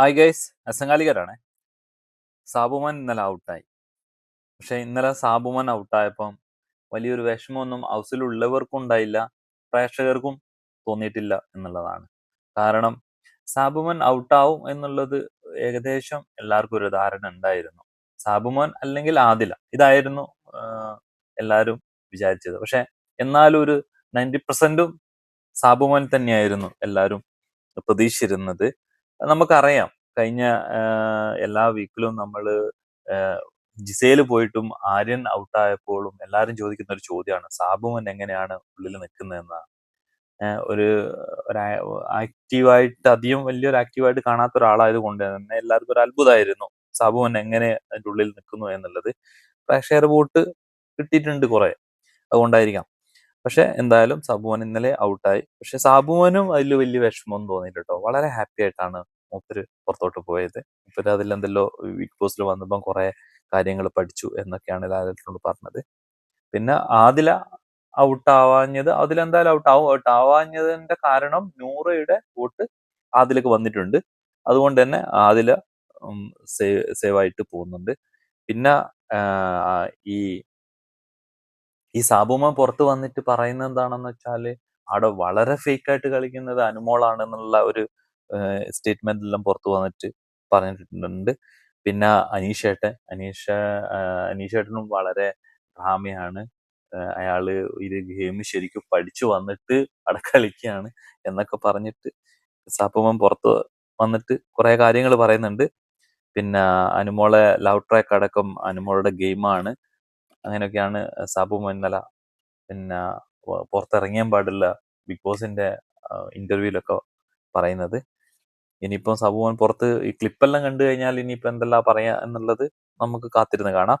Hi guys അസങ്കാലികരാണ് Sabumon ഇന്നലെ ഔട്ടായി പക്ഷെ ഇന്നലെ സാബുമാൻ ഔട്ടായപ്പം വലിയൊരു വിഷമമൊന്നും ഹൗസിലുള്ളവർക്കും ഉണ്ടായില്ല പ്രേക്ഷകർക്കും തോന്നിയിട്ടില്ല എന്നുള്ളതാണ്. കാരണം സാബുമാൻ ഔട്ടാവും എന്നുള്ളത് ഏകദേശം എല്ലാവർക്കും ഒരു ധാരണ ഉണ്ടായിരുന്നു. സാബുമാൻ അല്ലെങ്കിൽ ആദില ഇതായിരുന്നു എല്ലാവരും വിചാരിച്ചത്. പക്ഷെ എന്നാലും ഒരു നയന്റി പെർസെന്റും സാബുമാൻ തന്നെയായിരുന്നു എല്ലാവരും പ്രതീക്ഷിച്ചിരുന്നത്. നമുക്കറിയാം. കഴിഞ്ഞ എല്ലാ വീക്കിലും നമ്മൾ ജിസയിൽ പോയിട്ടും ആര്യൻ ഔട്ടായപ്പോഴും എല്ലാവരും ചോദിക്കുന്ന ഒരു ചോദ്യമാണ് സാബുമൻ എങ്ങനെയാണ് ഉള്ളിൽ നിൽക്കുന്നതെന്നാണ് ഒരു ആക്റ്റീവായിട്ട് അധികം വലിയൊരു ആക്റ്റീവായിട്ട് കാണാത്ത ഒരാളായത് കൊണ്ട് തന്നെ എല്ലാവർക്കും ഒരു അത്ഭുതമായിരുന്നു. സാബുമൻ എങ്ങനെ അതിന്റെ ഉള്ളിൽ നിൽക്കുന്നു എന്നുള്ളത്. പ്രേക്ഷകർ വോട്ട് കിട്ടിയിട്ടുണ്ട് കുറെ. അതുകൊണ്ടായിരിക്കാം. പക്ഷെ എന്തായാലും സാബുമൻ ഇന്നലെ ഔട്ടായി. പക്ഷെ സാബുമോനും അതിൽ വലിയ വിഷമമൊന്നും തോന്നിയില്ല കേട്ടോ വളരെ ഹാപ്പി ആയിട്ടാണ് മൂപ്പര് പുറത്തോട്ട് പോയത്. മൂപ്പര് അതിലെന്തല്ലോ ബിഗ് ബോസിൽ വന്നപ്പം കുറെ കാര്യങ്ങൾ പഠിച്ചു എന്നൊക്കെയാണ് ലാലേട്ടനോട് പറഞ്ഞത്. പിന്നെ ആദില ഔട്ട് ആവാഞ്ഞത് അതിലെന്തായാലും ഔട്ട് ആവും ഔട്ട് ആവാഞ്ഞതിന്റെ കാരണം നൂറയുടെ വോട്ട് ആദിലേക്ക് വന്നിട്ടുണ്ട്. അതുകൊണ്ട് തന്നെ ആദില സേവ് സേവ് ആയിട്ട് പോകുന്നുണ്ട്. പിന്നെ ഈ ഈ സാബുമ പുറത്ത് വന്നിട്ട് പറയുന്നത് എന്താണെന്ന് വെച്ചാൽ അവിടെ വളരെ ഫേക്ക് ആയിട്ട് കളിക്കുന്നത് അനുമോളാണെന്നുള്ള ഒരു സ്റ്റേറ്റ്മെന്റ് എല്ലാം പുറത്ത് വന്നിട്ട് പറഞ്ഞിട്ടുണ്ട്. പിന്നെ അനീഷേട്ടൻ അനീഷ അനീഷ് അനീഷേട്ടനും വളരെ ഡ്രാമയാണ്. അയാൾ ഇത് ഗെയിം ശരിക്കും പഠിച്ചു വന്നിട്ട് അവിടെ കളിക്കുകയാണ് എന്നൊക്കെ പറഞ്ഞിട്ട് സാപ്പുമൻ പുറത്ത് വന്നിട്ട് കുറെ കാര്യങ്ങൾ പറയുന്നുണ്ട്. പിന്നെ അനുമോളെ ലവ് ട്രാക്ക് അടക്കം അനുമോളുടെ ഗെയിമാണ് അങ്ങനെയൊക്കെയാണ് സാബു മന്നല പിന്നെ പുറത്തിറങ്ങിയാൻ പാടില്ല ബിഗ് ബോസിന്റെ ഇന്റർവ്യൂലൊക്കെ പറയുന്നത്. ഇനിയിപ്പം സബുമോൻ പുറത്ത് ഈ ക്ലിപ്പെല്ലാം കണ്ടു കഴിഞ്ഞാൽ ഇനിയിപ്പോ എന്തെല്ലാം പറയാ എന്നുള്ളത് നമുക്ക് കാത്തിരുന്ന് കാണാം.